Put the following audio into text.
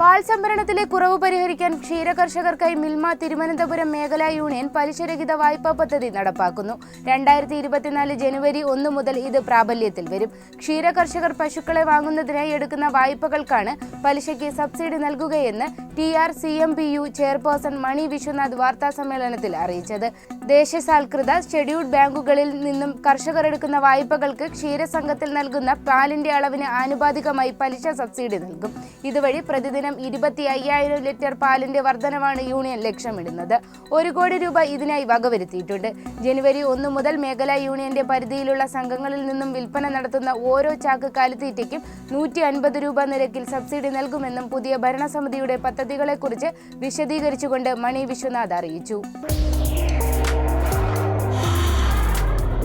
പാൽ സംഭരണത്തിലെ കുറവ് പരിഹരിക്കാൻ ക്ഷീരകർഷകർക്കായി മിൽമ തിരുവനന്തപുരം മേഖലാ യൂണിയൻ പലിശരഹിത വായ്പാ പദ്ധതി നടപ്പാക്കുന്നു. രണ്ടായിരത്തി ഇരുപത്തിനാല് ജനുവരി ഒന്ന് മുതൽ ഇത് പ്രാബല്യത്തിൽ വരും. ക്ഷീരകർഷകർ പശുക്കളെ വാങ്ങുന്നതിനായി എടുക്കുന്ന വായ്പകൾക്കാണ് പലിശയ്ക്ക് subsidy നൽകുകയെന്ന് T R C M P U chairperson Mani Vishwanath വാർത്താ സമ്മേളനത്തിൽ അറിയിച്ചത്. ദേശസാൽകൃത ഷെഡ്യൂൾഡ് ബാങ്കുകളിൽ നിന്നും കർഷകർ എടുക്കുന്ന വായ്പകൾക്ക് ക്ഷീരസംഘത്തിൽ നൽകുന്ന പാലിന്റെ അളവിന് ആനുപാതികമായി പലിശ സബ്സിഡി നൽകും. ഇതുവഴി പ്രതിദിനം ഇരുപത്തി അയ്യായിരം ലിറ്റർ പാലിന്റെ വർധനവാണ് യൂണിയൻ ലക്ഷ്യമിടുന്നത്. ഒരു കോടി രൂപ ഇതിനായി വകവരുത്തിയിട്ടുണ്ട്. ജനുവരി ഒന്ന് മുതൽ മേഖലാ യൂണിയന്റെ പരിധിയിലുള്ള സംഘങ്ങളിൽ നിന്നും വിൽപ്പന നടത്തുന്ന ഓരോ ചാക്ക് കാലിത്തീറ്റയ്ക്കും നൂറ്റി അൻപത് രൂപ നിരക്കിൽ സബ്സിഡി നൽകുമെന്നും പുതിയ ഭരണസമിതിയുടെ പദ്ധതികളെക്കുറിച്ച് വിശദീകരിച്ചുകൊണ്ട് മണി വിശ്വനാഥ് അറിയിച്ചു.